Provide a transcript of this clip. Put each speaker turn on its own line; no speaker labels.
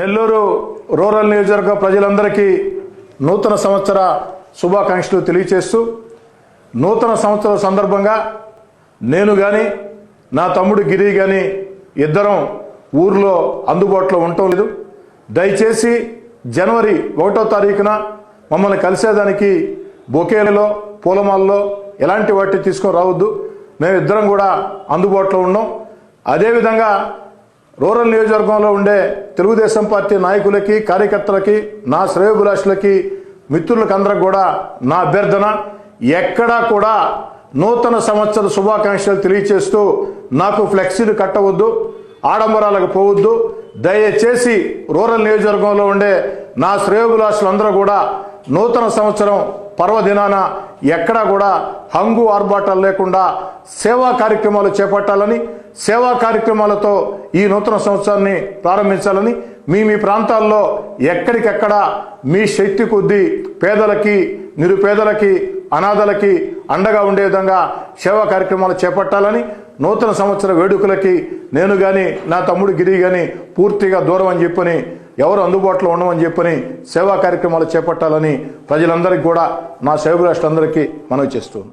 Nellore rural నియోజకవర్గ ప్రజలందరికీ నూతన సంవత్సర శుభాకాంక్షలు తెలియచేస్తూ నూతన సంవత్సర సందర్భంగా నేను కానీ నా తమ్ముడు గిరి కానీ ఇద్దరం ఊర్లో అందుబాటులో ఉండటం లేదు. దయచేసి జనవరి ఒకటో తారీఖున మమ్మల్ని కలిసేదానికి బొకేలలో పూలమాలలో ఎలాంటి వాటిని తీసుకొని రావద్దు. మేము ఇద్దరం కూడా అందుబాటులో ఉన్నాం. అదేవిధంగా రూరల్ నియోజకవర్గంలో ఉండే తెలుగుదేశం పార్టీ నాయకులకి కార్యకర్తలకి నా శ్రేయోభిలాషులకి మిత్రులకు అందరికి కూడా నా అభ్యర్థన. ఎక్కడా కూడా నూతన సంవత్సర శుభాకాంక్షలు తెలియచేస్తూ నాకు ఫ్లెక్సీలు కట్టవద్దు ఆడంబరాలకు పోవద్దు. దయచేసి రూరల్ నియోజకవర్గంలో ఉండే నా శ్రేయోభిలాషులందరూ కూడా నూతన సంవత్సరం పర్వదినాన ఎక్కడా కూడా హంగు ఆర్భాటాలు లేకుండా సేవా కార్యక్రమాలు చేపట్టాలని సేవా కార్యక్రమాలతో ఈ నూతన సంవత్సరాన్ని ప్రారంభించాలని మీ మీ ప్రాంతాల్లో ఎక్కడికెక్కడ మీ శక్తి కొద్దీ పేదలకి నిరుపేదలకి అనాథలకి అండగా ఉండే విధంగా సేవా కార్యక్రమాలు చేపట్టాలని నూతన సంవత్సర వేడుకలకి నేను కానీ నా తమ్ముడు గిరి కానీ పూర్తిగా దూరం అని చెప్పని ఎవరు అందుబాటులో ఉండమని చెప్పని సేవా కార్యక్రమాలు చేపట్టాలని ప్రజలందరికీ కూడా నా సేవకులందరికీ మనవి చేస్తున్నాను